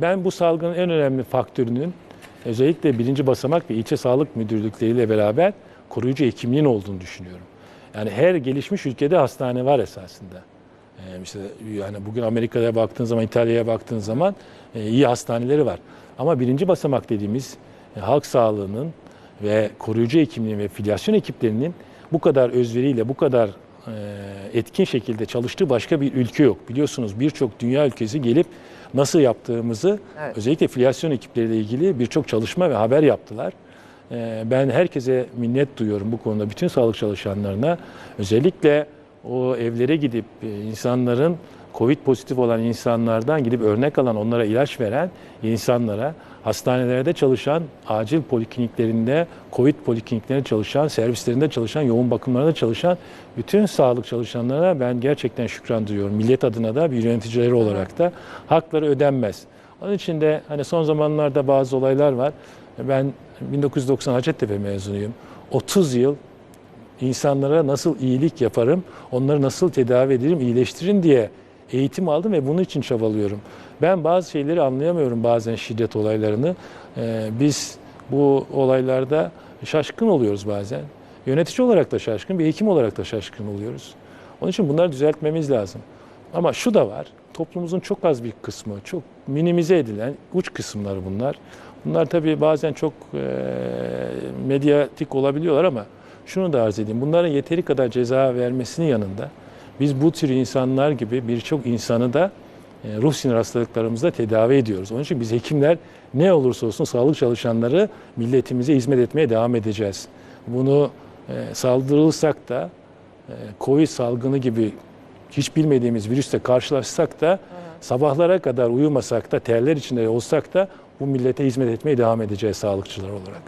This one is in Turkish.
ben bu salgının en önemli faktörünün özellikle birinci basamak ve ilçe sağlık müdürlükleriyle beraber koruyucu hekimliğin olduğunu düşünüyorum. Yani her gelişmiş ülkede hastane var esasında. Ee, işte yani bugün Amerika'ya baktığın zaman, İtalya'ya baktığın zaman e, iyi hastaneleri var. Ama birinci basamak dediğimiz e, halk sağlığının ve koruyucu hekimliğin ve filyasyon ekiplerinin bu kadar özveriyle, bu kadar e, etkin şekilde çalıştığı başka bir ülke yok. Biliyorsunuz birçok dünya ülkesi gelip nasıl yaptığımızı Evet. özellikle filyasyon ekipleriyle ilgili birçok çalışma ve haber yaptılar. E, Ben herkese minnet duyuyorum bu konuda bütün sağlık çalışanlarına. Özellikle o evlere gidip e, insanların Covid pozitif olan insanlardan gidip örnek alan, onlara ilaç veren insanlara, hastanelerde çalışan, acil polikliniklerinde, Covid polikliniklerinde çalışan, servislerinde çalışan, yoğun bakımlarında çalışan bütün sağlık çalışanlarına ben gerçekten şükran duyuyorum. Millet adına da bir yöneticileri olarak da hakları ödenmez. Onun için de hani son zamanlarda bazı olaylar var. Ben 1990 Hacettepe mezunuyum. 30 yıl insanlara nasıl iyilik yaparım, onları nasıl tedavi ederim, iyileştiririm diye eğitim aldım ve bunun için çabalıyorum. Ben bazı şeyleri anlayamıyorum bazen şiddet olaylarını. Ee, biz bu olaylarda şaşkın oluyoruz bazen. Yönetici olarak da şaşkın, bir hekim olarak da şaşkın oluyoruz. Onun için bunları düzeltmemiz lazım. Ama şu da var, toplumumuzun çok az bir kısmı, çok minimize edilen uç kısımları bunlar. Bunlar tabii bazen çok e, medyatik olabiliyorlar ama şunu da arz edeyim. Bunların yeteri kadar ceza vermesinin yanında biz bu tür insanlar gibi birçok insanı da e, ruh sinir hastalıklarımızda tedavi ediyoruz. Onun için biz hekimler ne olursa olsun sağlık çalışanları milletimize hizmet etmeye devam edeceğiz. Bunu e, saldırılsak da e, Covid salgını gibi hiç bilmediğimiz virüsle karşılaşsak da sabahlara kadar uyumasak da terler içinde olsak da bu millete hizmet etmeye devam edeceğiz sağlıkçılar olarak.